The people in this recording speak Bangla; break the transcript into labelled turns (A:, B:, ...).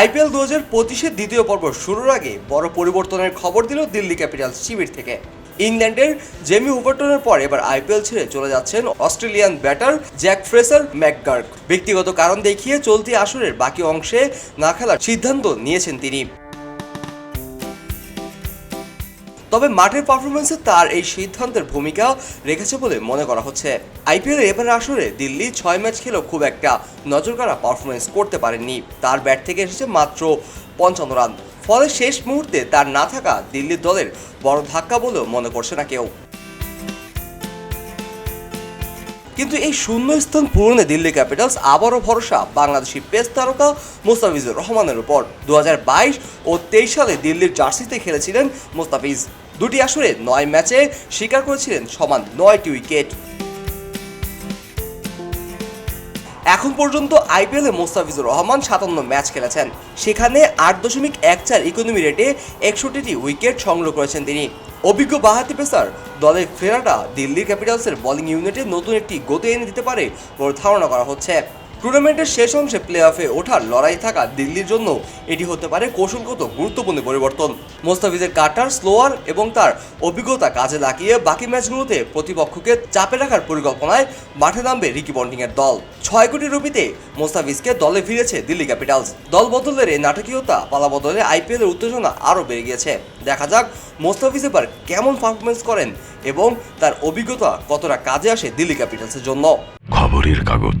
A: আইপিএল দু হাজার পঁচিশের দ্বিতীয় পর্ব শুরুর আগে বড় পরিবর্তনের খবর দিল দিল্লি ক্যাপিটালস শিবির থেকে। ইংল্যান্ডের জেমি হুবারটনের পর এবার আইপিএল ছেড়ে চলে যাচ্ছেন Australian batter Jake Fraser McGurk ব্যক্তিগত কারণ দেখিয়ে চলতি আসরের বাকি অংশে না খেলার সিদ্ধান্ত নিয়েছেন তিনি। তবে মাঠের পারফরমেন্সে তার এই সিদ্ধান্তের ভূমিকা রেখেছে বলে মনে করা হচ্ছে। আইপিএল এবার আসরে দিল্লি ছয় ম্যাচ খেলেও খুব একটা নজরকাড়া পারফরমেন্স করতে পারেননি। তার ব্যাট থেকে এসেছে মাত্র পঞ্চান্ন রান। ফলে শেষ মুহূর্তে তার না থাকা দিল্লির দলের বড় ধাক্কা বলেও মনে করছে না কেউ। কিন্তু এই শূন্য স্থান পূরণে দিল্লি ক্যাপিটালস আবারও ভরসা বাংলাদেশি পেস তারকা মোস্তাফিজুর রহমানের উপর। দু হাজার বাইশ ও তেইশ সালে দিল্লির জার্সিতে খেলেছিলেন মোস্তাফিজ। দুটি আসরে নয় ম্যাচে স্বীকার করেছিলেন সমান নয়টি উইকেট। এখন পর্যন্ত আইপিএলে মোস্তাফিজুর রহমান সাতান্ন ম্যাচ খেলেছেন। সেখানে আট দশমিক এক চার ইকোনমি রেটে একষট্টিটি উইকেট সংগ্রহ করেছেন তিনি। অভিজ্ঞ বাহাতি পেসার দলের ফেরাটা দিল্লি ক্যাপিটালসের বোলিং ইউনিটে নতুন একটি গতি এনে দিতে পারে বলে ধারণা করা হচ্ছে। টুর্নামেন্টের শেষ অংশে প্লে অফে ওঠার লড়াই থাকা দিল্লির জন্য এটি হতে পারে কৌশলগত গুরুত্বপূর্ণ পরিবর্তন। মোস্তাফিজের কাটার, স্লোয়ার এবং তার অভিজ্ঞতা কাজে লাগিয়ে বাকি ম্যাচগুলোতে প্রতিপক্ষকে চাপে রাখার পরিকল্পনায় মাঠে নামবে রিকি পন্টিংয়ের দল। ছয় কোটি রুপিতে মোস্তাফিজকে দলে ফিরেছে দিল্লি ক্যাপিটালস। দল বদলের এই নাটকীয়তা পালা বদলে আইপিএলের উত্তেজনা আরও বেড়ে গিয়েছে। দেখা যাক মোস্তাফিজ এবার কেমন পারফরমেন্স করেন এবং তার অভিজ্ঞতা কতটা কাজে আসে দিল্লি ক্যাপিটালসের জন্য।
B: খবরের কাগজ।